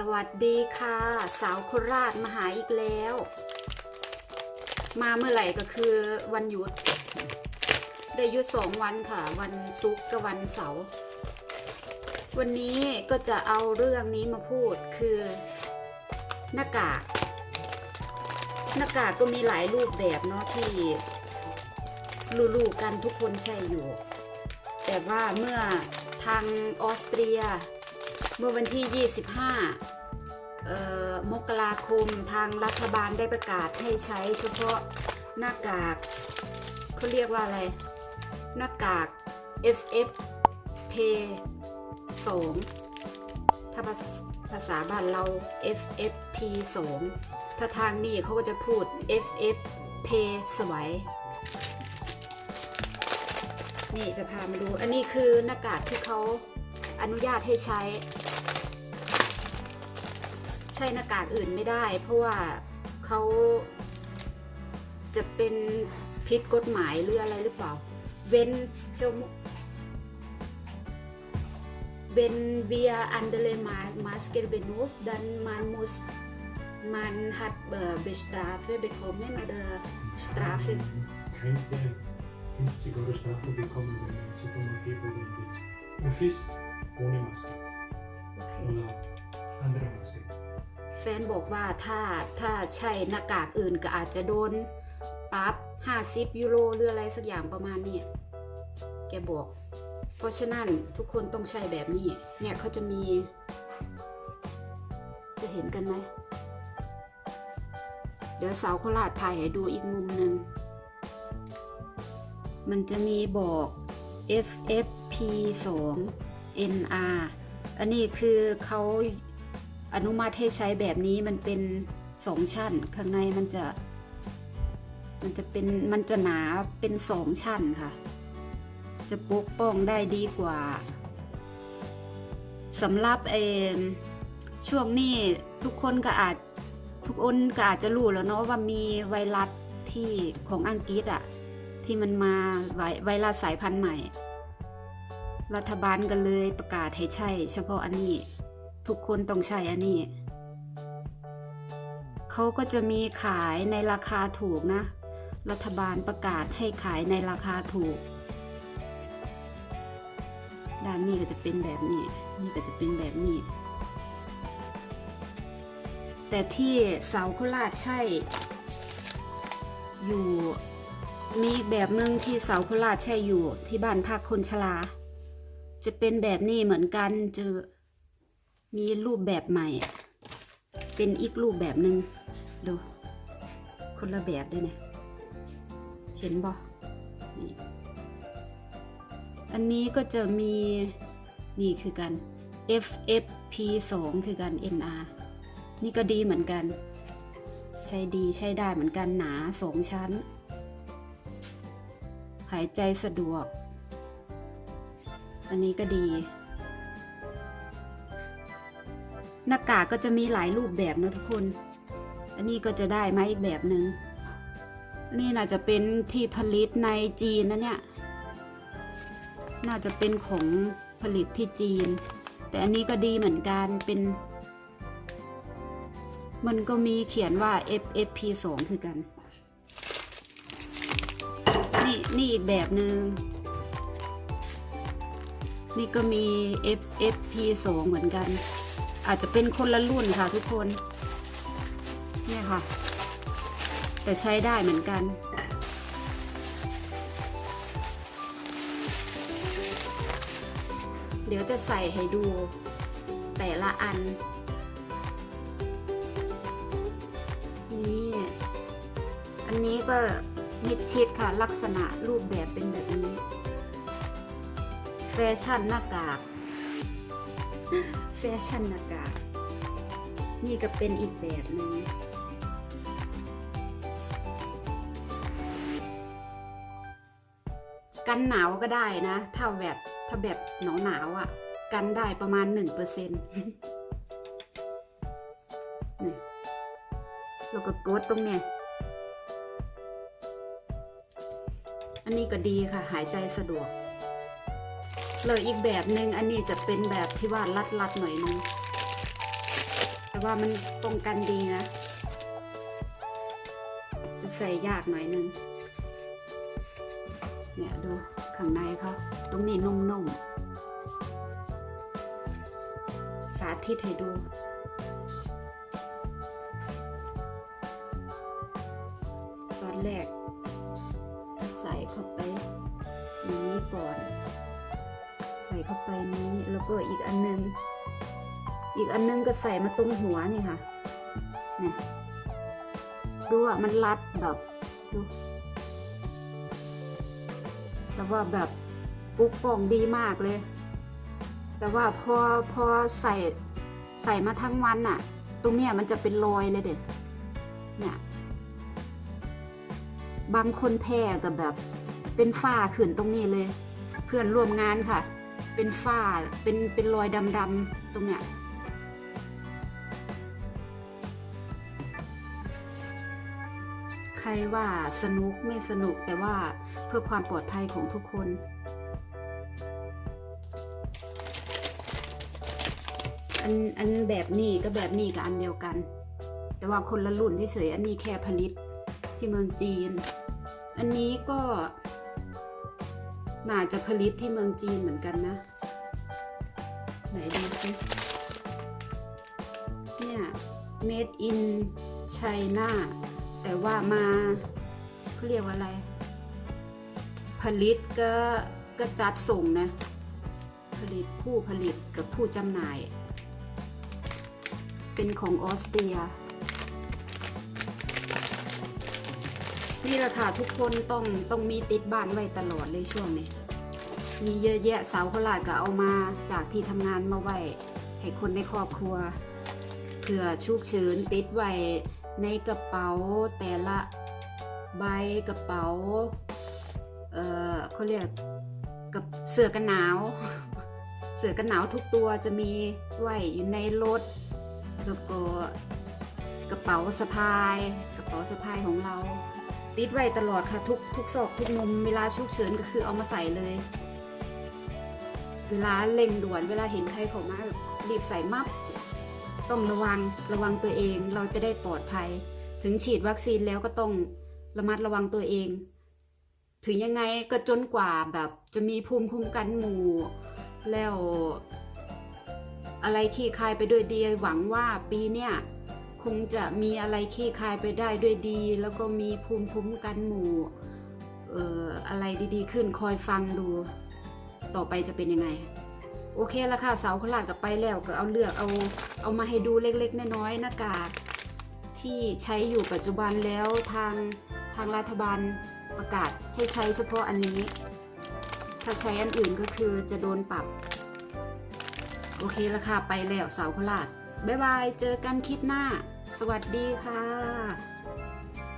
สวัสดีค่ะ สาวโคราชมาหาอีกแล้ว มาเมื่อไหร่ก็คือวันหยุด ได้หยุดสองวันค่ะ วันศุกร์กับวันเสาร์วันนี้ก็จะเอาเรื่องนี้มาพูดคือหน้ากาก หน้ากากก็มีหลายรูปแบบเนาะที่ลูๆกันทุกคนใช้อยู่ แต่ว่าเมื่อทางออสเตรีย เมื่อวันที่ 25 มกราคมทางรัฐบาลได้ประกาศให้ใช้เฉพาะหน้ากากเขาเรียกว่าอะไร หน้ากาก FFP 2ถ้าภาษภาษาบ้านเรา FFP 2ถ้าทางนี้เขาก็จะพูด FFP สวยนี่จะพามาดู อันนี้คือหน้ากากที่เขาอนุญาตให้ใช้ ใช้หน้ากากอื่นไม่ได้ เพราะว่าเขาจะเป็นผิดกฎหมายหรืออะไรหรือเปล่า เว้นเจ้าเว้น wir andere Maske benutzt dann man muss man hat äh, Bestrafe bekommen oder Strafe könnte 50 Euro Strafe bekommen, wenn ein Supermarkt geht oder in die Office ohne Maske โอเค oder andere Maske. แฟนบอกว่าถ้าถ้าใช่หน้ากากอื่นก็อาจจะโดนปรับ 50 ยูโรหรืออะไรสักอย่างประมาณนี้แกบอก เพราะฉะนั้นทุกคนต้องใช้แบบนี้ เนี่ยเขาจะมี จะเห็นกันไหม เดี๋ยวสาวโคราชถ่ายให้ดูอีกมุมหนึ่ง มันจะมีบอก FFP 2 NR อันนี้คือเขา อนุมัติให้ใช้แบบนี้มันเป็นสองชั้น ข้างในมันจะ มันจะเป็นมันจะหนาเป็นสองชั้นค่ะ จะปกป้องได้ดีกว่าสำหรับเอช่วงนี้ทุกคนก็อาจทุกคนก็อาจจะรู้แล้วเนาะว่ามีไวรัสที่ของอังกฤษอะที่มันมาไวไวรัสสายพันธุ์ใหม่ รัฐบาลก็เลยประกาศให้ใช่ เฉพาะอันนี้ ทุกคนต้องใช้อันนี้ เขาก็จะมีขายในราคาถูกนะ รัฐบาลประกาศให้ขายในราคาถูก ด้านนี้ก็จะเป็นแบบนี้ นี่ก็จะเป็นแบบนี้ แต่ที่เสาโคราชใช่ อยู่มีอีกแบบหนึ่งที่เสาโคราชใช่อยู่ที่บ้านพักคนชราจะเป็นแบบนี้เหมือนกันจะ มีรูปแบบใหม่ เป็นอีกรูปแบบหนึ่งดู คนละแบบด้วยเนี่ย เห็นบ่อันนี้ก็จะมี นี่คือกัน FFP 2คือกัน NR นี่ก็ดีเหมือนกัน ใช้ดีใช้ได้เหมือนกันหนาสองชั้น หายใจสะดวก อันนี้ก็ดี หน้ากากก็จะมีหลายรูปแบบนะทุกคน อันนี้ก็จะได้มาอีกแบบหนึง่งนี่น่าจะเป็นที่ผลิตในจีนนะเนี่ย น่าจะเป็นของผลิตที่จีน แต่อันนี้ก็ดีเหมือนกันเป็น มันก็มีเขียนว่า FFP 2คือกัน นี่นี่อีกแบบหนึง่งนี่ก็มี FFP 2เหมือนกัน อาจจะเป็นคนละรุ่นค่ะทุกคน เนี่ยค่ะ แต่ใช้ได้เหมือนกัน เดี๋ยวจะใส่ให้ดูแต่ละอัน นี่ อันนี้ก็มิดชิดค่ะ ลักษณะรูปแบบเป็นแบบนี้ แฟชั่นหน้ากาก แฟชั่นหน้ากากนี่ก็เป็นอีกแบบหนึ่งกันหนาวก็ได้นะ ถ้าแบบถ้าแบบหนาวหนาวอะ กันได้ประมาณหนึ่งเปอร์เซ็นต์แล้วก็กดตรงเนี้ยอันนี้ก็ดีค่ะ หายใจสะดวก เลยอีกแบบหนึ่งอันนี้จะเป็นแบบที่ว่ารัดๆหน่อยนึงแต่ว่ามันป้องกันดีนะ จะใส่ยากหน่อยนึงเนี่ยดูข้างในเขาตรงนี้นุ่มๆ สาธิตให้ดูตอนแรก ก็อีกอันนึง อีกอันนึงก็ใส่มาตรงหัวนี่ค่ะเนี่ยดูอะมันรัดแบบดูแต่ว่าแบบปุ๊กป่องดีมากเลย แต่ว่าพอพอใส่ใส่มาทั้งวันน่ะ ตรงเนี้ยมันจะเป็นรอยเลยเด็ดเนี่ยบางคนแพ้กับแบบเป็นฝ้าขึ้นตรงนี้เลย เพื่อนร่วมงานค่ะ เป็นฝ้าเป็นเป็นรอยดำๆตรงเนี้ยใครว่าสนุกไม่สนุกแต่ว่าเพื่อความปลอดภัยของทุกคนอันอันแบบนี้ก็แบบนี้กับอันเดียวกัน แต่ว่าคนละรุ่นเฉยๆอันนี้แค่ผลิตที่เมืองจีน อันนี้ก็ น่าจะผลิตที่เมืองจีนเหมือนกันนะ ไหนดูสิเนี่ย made in China แต่ว่ามาเขาเรียกว่าอะไร ผลิตก็ก็จัดส่งนะ ผลิตผู้ผลิตกับผู้จำหน่าย เป็นของออสเตรีย นี่แหละค่ะทุกคนต้องต้องมีติดบ้านไว้ตลอดเลยช่วงนี้ มีเยอะแยะเสาวโคราชก็เอามาจากที่ทำงานมาไว้ให้คนในครอบครัวเผื่อชุกเฉินติดไว้ในกระเป๋าแต่ละใบกระเป๋า เออเขาเรียกกับเสื้อกันหนาว เสื้อกันหนาวทุกตัวจะมีไว้อยู่ในรถแล้วก็กระเป๋าสะพาย กระเป๋าสะพายของเรา ติดไว้ตลอดค่ะทุกทุกซอกทุกมุมเวลาฉุกเฉินก็คือเอามาใส่เลย เวลาเร่งด่วนเวลาเห็นใครข้ามารีบใส่มับต้องระวังระวังตัวเองเราจะได้ปลอดภัย ถึงฉีดวัคซีนแล้วก็ต้องระมัดระวังตัวเอง ถึงยังไงก็จนกว่าแบบจะมีภูมิคุ้มกันหมู่แล้วอะไรขี้คายไปด้วยดีหวังว่าปีเนี้ย คงจะมีอะไรขี้คายไปได้ด้วยดี แล้วก็มีภูมิคุ้มกันหมู่เอ่ออะไรดีๆ ขึ้นคอยฟังดู ต่อไปจะเป็นยังไง โอเคแล้วค่ะเสาขลาดกับไปแล้วก็เอาเลือกเอาเอามาให้ดูเล็กๆ น้อยๆหน้ากากที่ใช้อยู่ปัจจุบันแล้วทางทางรัฐบาลประกาศให้ใช้เฉพาะอันนี้ ถ้าใช้อันอื่นก็คือจะโดนปรับ โอเคแล้วค่ะไปแล้วเสาขลาดบ๊ายบาย เจอกันคลิปหน้า สวัสดีค่ะ